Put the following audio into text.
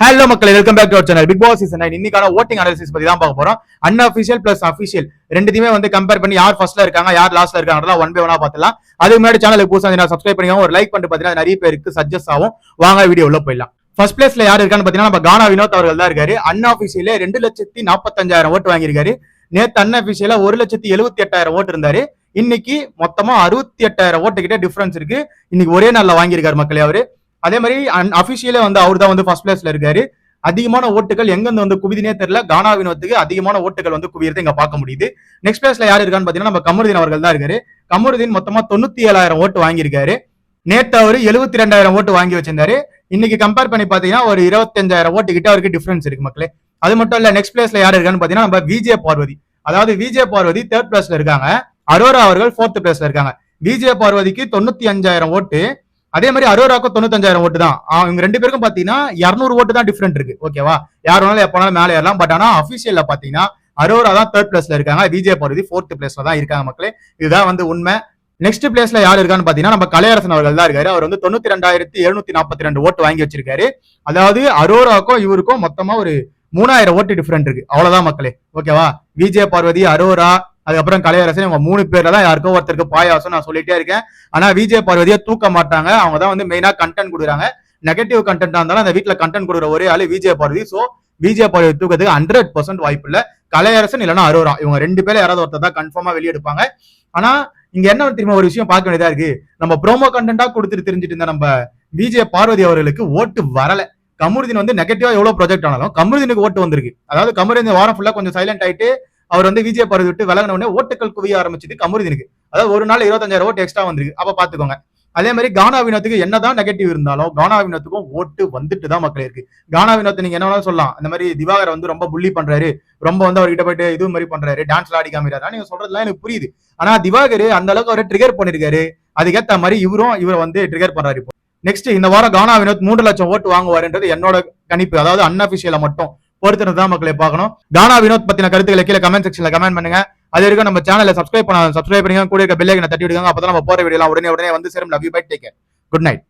Hello மக்கள் welcome back to our channel Bigg Boss season nine இன்னைக்கான voting analysis பத்தி தான் பார்க்க போறோம். அன்அஃபிஷியல் பிளஸ் அஃபிஷியல் ரெண்டுத்தையுமே வந்து கம்பேர் பண்ணி யார் ஃபர்ஸ்ட்ல இருக்காங்க யார் லாஸ்ட்ல இருக்காங்க ஒன் பை ஒன்னா பார்த்துலாம் அதுக்கு முன்னாடி சேனலுக்கு புதுசாக நான் சப்ஸ்கிரைப் பண்ணிக்கோங்க. ஒரு லைக் பண்ணிட்டு பார்த்தீங்கன்னா நிறைய பேருக்கு சஜஸ்ட் ஆகும். வாங்க வீடியோ உள்ள போயிடலாம். ஃபர்ஸ்ட் பிளேஸ்ல யார் இருக்கான்னு பார்த்தீங்கன்னா நம்ம கானா வினோத் அவர்கள் தான் இருக்காரு. அன்அஃபிஷியலே ரெண்டு லட்சத்தி நாற்பத்தஞ்சாயிரம் ஓட்டு வாங்கியிருக்காரு. நேத்து அன்அஃபிஷியலா ஒரு லட்சத்தி எழுபத்தி எட்டாயிரம் ஓட்டு இருந்தாரு. இன்னைக்கு மொத்தமா அறுபத்தி எட்டாயிரம் ஓட்டு கிட்ட டிஃபரன்ஸ் இருக்கு. இன்னைக்கு ஒரே நாள்ல வாங்கியிருக்காரு மக்களே அவரு. அதே மாதிரி அபிஷியலே வந்து அவர் தான் வந்து ஃபர்ஸ்ட் பிளேஸ்ல இருக்காரு. அதிகமான ஓட்டுகள் எங்கிருந்து வந்து குவிதினே தெரியல. கானா வினோத்துக்கு அதிகமான ஓட்டுகள் வந்து குவியறதை இங்க பார்க்க முடியுது. நெக்ஸ்ட் பிளேஸ்ல யார் இருக்கான்னு பாத்தீங்கன்னா நம்ம கமருதீன் அவர்கள் தான் இருக்காரு. கமருதீன் மொத்தமா தொண்ணூத்தி ஏழாயிரம் ஓட்டு வாங்கியிருக்காரு. நேத்து அவர் எழுபத்தி ரெண்டாயிரம் ஓட்டு வாங்கி வச்சிருந்தாரு. இன்னைக்கு கம்பேர் பண்ணி பாத்தீங்கன்னா ஒரு இருபத்தஞ்சாயிரம் ஓட்டு கிட்ட அவருக்கு டிஃபரன்ஸ் இருக்கு மக்களே. அது மட்டும் இல்ல நெக்ஸ்ட் பிளேஸ்ல யார் இருக்கான்னு பாத்தீங்கன்னா நம்ம விஜய பார்வதி. அதாவது விஜய பார்வதி தேர்ட் பிளேஸ்ல இருக்காங்க. அரோரா அவர்கள் ஃபோர்த் பிளேஸ்ல இருக்காங்க. விஜய பார்வதிக்கு தொண்ணூத்தி அஞ்சாயிரம் ஓட்டு அதே மாதிரி அரோராக்கும் தொண்ணூத்தஞ்சாயிரம் ஓட்டு தான். இவங்க ரெண்டு பேருக்கும் பாத்தீங்கன்னா இரநூறு ஓட்டு தான் டிஃபரெண்ட் இருக்கு. ஓகேவா யார் வேணாலும் எப்போனாலும் மேலே ஏறலாம். பட் ஆனா அபிஷியல்ல பாத்தீங்கன்னா அரோரா தான் தேர்ட் பிளேஸ்ல இருக்காங்க. விஜய் பார்வதி ஃபோர்த் பிளேஸ்ல தான் இருக்காங்க மக்களே. இதுதான் வந்து உண்மை. நெக்ஸ்ட் பிளேஸ்ல யார் இருக்கான்னு பாத்தீங்கன்னா நம்ம கலையரசன் அவர்கள் தான் இருக்காரு. அவர் வந்து தொண்ணூத்தி ரெண்டாயிரத்தி எழுநூத்தி நாற்பத்தி ரெண்டு ஓட்டு வாங்கி வச்சிருக்காரு அதாவது அரோராக்கும் இவருக்கும் மொத்தமா ஒரு மூணாயிரம் ஓட்டு டிஃபரெண்ட் இருக்கு. அவ்வளவுதான் மக்களே. ஓகேவா விஜய பார்வதி அரோரா அதுக்கப்புறம் கலையரசன் இவங்க மூணு பேர்ல தான் யாருக்கோ ஒருத்தருக்கு பாயாசம் நான் சொல்லிட்டே இருக்கேன். ஆனா விஜய் பார்வதியை தூக்க மாட்டாங்க. அவங்க தான் வந்து மெயினா கண்டென்ட் கொடுக்குறாங்க. நெகட்டிவ் கண்டென்ட்டா இருந்தாலும் அந்த வீட்டுல கண்டென்ட் கொடுக்குற ஒரே ஆளு விஜய் பார்வதி. சோ விஜய் பார்வதி தூக்கிறதுக்கு ஹண்ட்ரட் பர்சன்ட் வாய்ப்பு இல்ல. கலையரசன் இல்லைன்னா அரோரா. இவங்க ரெண்டு பேரும் யாராவது ஒருத்தர் தான் கன்ஃபார்மா வெளியெடுப்பாங்க. ஆனா இங்க என்ன திரும்ப ஒரு விஷயம் பார்க்க வேண்டியதா இருக்கு? நம்ம ப்ரோமோ கண்டென்ட்டா கொடுத்துட்டு தெரிஞ்சுட்டு இருந்த நம்ம விஜய் பார்வதி அவர்களுக்கு ஓட்டு வரல. கமருதீன் வந்து நெகட்டிவா எவ்வளவு ப்ரொஜெக்ட் ஆனாலும் கமருதீனுக்கு ஓட்டு வந்திருக்கு. அதாவது கமருதீன் வாரம் ஃபுல்லா கொஞ்சம் சைலண்ட் ஆயிட்டு அவர் வந்து விஜய பார்வதி விட்டு விலகின உடனே ஓட்டுகள் குவிய ஆரம்பிச்சது கமருதீனுக்கு. அதாவது ஒரு நாள் இருபத்தஞ்சாயிரம் ஓட்டு எக்ஸ்ட்ரா வந்திருக்கு. அப்ப பாத்துக்கோங்க. அதே மாதிரி கானா வினோத்துக்கு என்னதான் நெகட்டிவ் இருந்தாலும் கானா வினோத்துக்கும் ஓட்டு வந்துட்டு தான் மக்கள் இருக்கு. கானா வினோத் நீங்க என்ன வேணாலும் சொல்லலாம். இந்த மாதிரி திவாகர் வந்து ரொம்ப புள்ளி பண்றாரு. ரொம்ப வந்து அவர்கிட்ட போயிட்டு இது மாதிரி பண்றாரு. டான்ஸ்ல ஆடி காமிறாரு நீங்க சொல்றதுலாம் எனக்கு புரியுது. ஆனா திவாகர் அந்த அளவுக்கு அவரை ட்ரிகர் பண்ணிருக்காரு. அதுக்கேத்த மாதிரி இவரும் இவரை வந்து ட்ரிகர் பண்றாரு இப்போ. நெக்ஸ்ட் இந்த வாரம் கானா வினோத் மூன்று லட்சம் ஓட்டு வாங்குவாருன்றது என்னோட கணிப்பு. அதாவது அன்அபிஷியலா மட்டும். பொறுத்திருந்து தான் மக்களை பார்க்கணும். கானா வினோத் பத்தின கருத்துக்களை கீழே கமெண்ட் செக்ஷன்ல கமெண்ட் பண்ணுங்க. அது வரைக்கும் நம்ம சேனலை சப்ஸ்கிரைப் பண்ண சப்ஸ்கிரைப் பண்ணுங்க கூட இருக்க பெல்லைக்கனை தட்டி விடுங்க. அப்பதான் நம்ம போற வீடியோ உடனே உடனே வந்து சேரும். Love you bye take good night